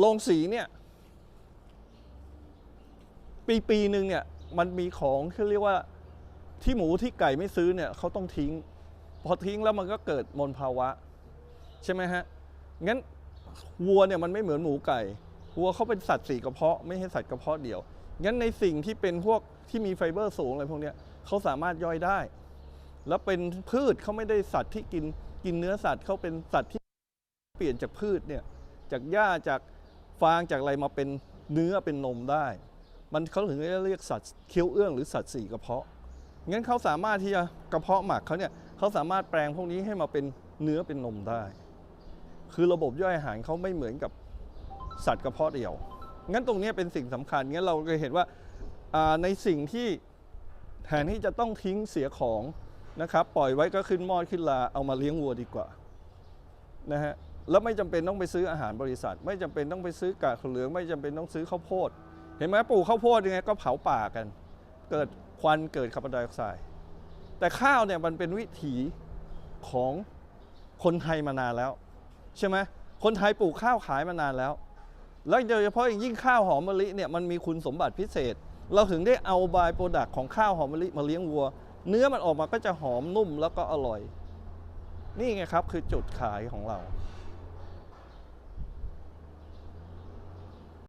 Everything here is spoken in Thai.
โรงสีเนี่ย ปีปีหนึ่งเนี่ย มันมีของที่เรียกว่าที่หมูที่ไก่ไม่ซื้อเนี่ยเขาต้องทิ้ง พอทิ้งแล้วมันก็เกิดมลภาวะ ใช่ไหมฮะ งั้นวัวเนี่ยมันไม่เหมือนหมูไก่วัวเขาเป็นสัตว์สี่กระเพาะไม่ใช่สัตว์กระเพาะเดียว งั้นในสิ่งที่เป็นพวกที่มีไฟเบอร์สูงอะไรพวกเนี้ยเขาสามารถย่อยได้ แล้วเป็นพืชเขาไม่ได้สัตว์ที่กินกินเนื้อสัตว์เขาเป็นสัตว์ที่เปลี่ยนจากพืชเนี่ยจากหญ้าจาก ฟางจากอะไรมาเป็นเนื้อเป็นนมได้ มันเขาถึงเรียกสัตว์เคี้ยวเอื้องหรือสัตว์สี่กระเพาะงั้นเขาสามารถที่จะกระเพาะหมักเขาเนี่ยเขาสามารถแปลงพวกนี้ให้มาเป็นเนื้อเป็นนมได้ คือระบบย่อยอาหารเขาไม่เหมือนกับสัตว์กระเพาะเดียว งั้นตรงนี้เป็นสิ่งสำคัญ งั้นเราก็เห็นว่าอ่าในสิ่งที่แทนที่จะต้องทิ้งเสียของนะครับ ปล่อยไว้ก็ขึ้นมอดขึ้นลาเอามาเลี้ยงวัวดีกว่านะฮะ แล้วไม่จำเป็นต้องไปซื้ออาหารบริษัท ไม่จำเป็นต้องไปซื้อกากเหลือง ไม่จำเป็นต้องซื้อข้าวโพด เห็นไหมปลูกข้าวโพดยังไงก็เผาป่ากัน เกิดควันเกิดคาร์บอนไดออกไซด์แต่ข้าวเนี่ยมันเป็นวิถีของคนไทยมานานแล้ว ใช่ไหมคนไทยปลูกข้าวขายมานานแล้ว แล้วโดยเฉพาะอย่างยิ่งข้าวหอมมะลิเนี่ยมันมีคุณสมบัติพิเศษ เราถึงได้เอาบายโปรดักต์ของข้าวหอมมะลิมาเลี้ยงวัว เนื้อมันออกมาก็จะหอมนุ่มแล้วก็อร่อย นี่ไงครับคือจุดขายของเรา